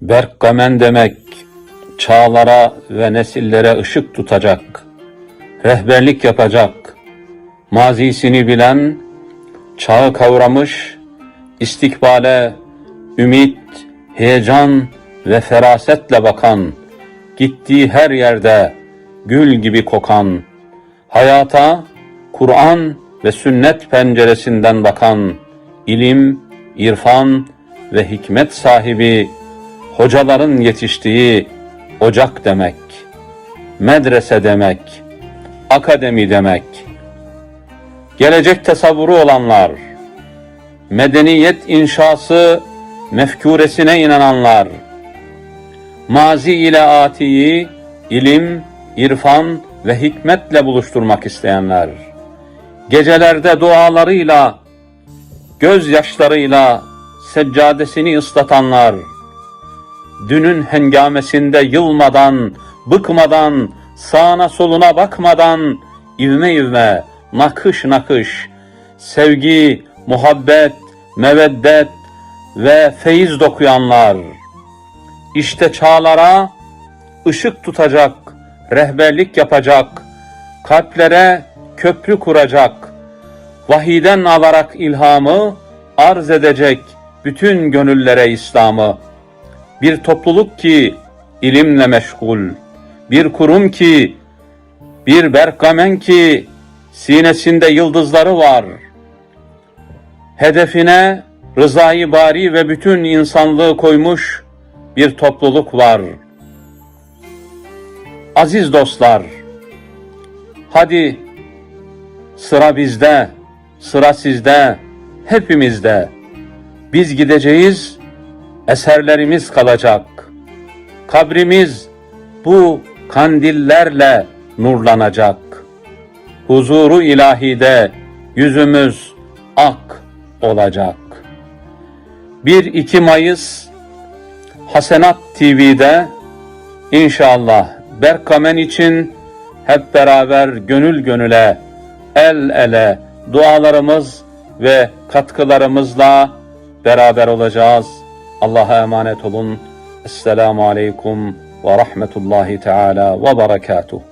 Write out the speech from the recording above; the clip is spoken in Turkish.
Berkkamen demek, çağlara ve nesillere ışık tutacak, rehberlik yapacak, mazisini bilen, çağı kavramış, istikbale, ümit, heyecan ve ferasetle bakan, gittiği her yerde gül gibi kokan, hayata Kur'an ve sünnet penceresinden bakan, ilim, irfan ve hikmet sahibi, hocaların yetiştiği ocak demek, medrese demek, akademi demek, gelecek tasavvuru olanlar, medeniyet inşası mefkuresine inananlar, mazi ile atiyi ilim, irfan ve hikmetle buluşturmak isteyenler, gecelerde dualarıyla, gözyaşlarıyla seccadesini ıslatanlar, dünün hengamesinde yılmadan, bıkmadan, sağına soluna bakmadan, ivme ivme, nakış nakış, sevgi, muhabbet, meveddet ve feyiz dokuyanlar, işte çağlara ışık tutacak, rehberlik yapacak, kalplere köprü kuracak, vahiden alarak ilhamı arz edecek bütün gönüllere İslam'ı. Bir topluluk ki ilimle meşgul, bir kurum ki, bir berkamen ki sinesinde yıldızları var. Hedefine rızayı bari ve bütün insanlığı koymuş bir topluluk var. Aziz dostlar, hadi sıra bizde, sıra sizde, hepimizde. Biz gideceğiz, eserlerimiz kalacak. Kabrimiz bu kandillerle nurlanacak. Huzuru ilahide yüzümüz ak olacak. 1-2 Mayıs Hasenat TV'de inşallah Berkamen için hep beraber gönül gönüle, el ele dualarımız ve katkılarımızla beraber olacağız. Allah'a emanet olun. Esselamu Aleyküm ve Rahmetullahi Teala ve Berekatuhu.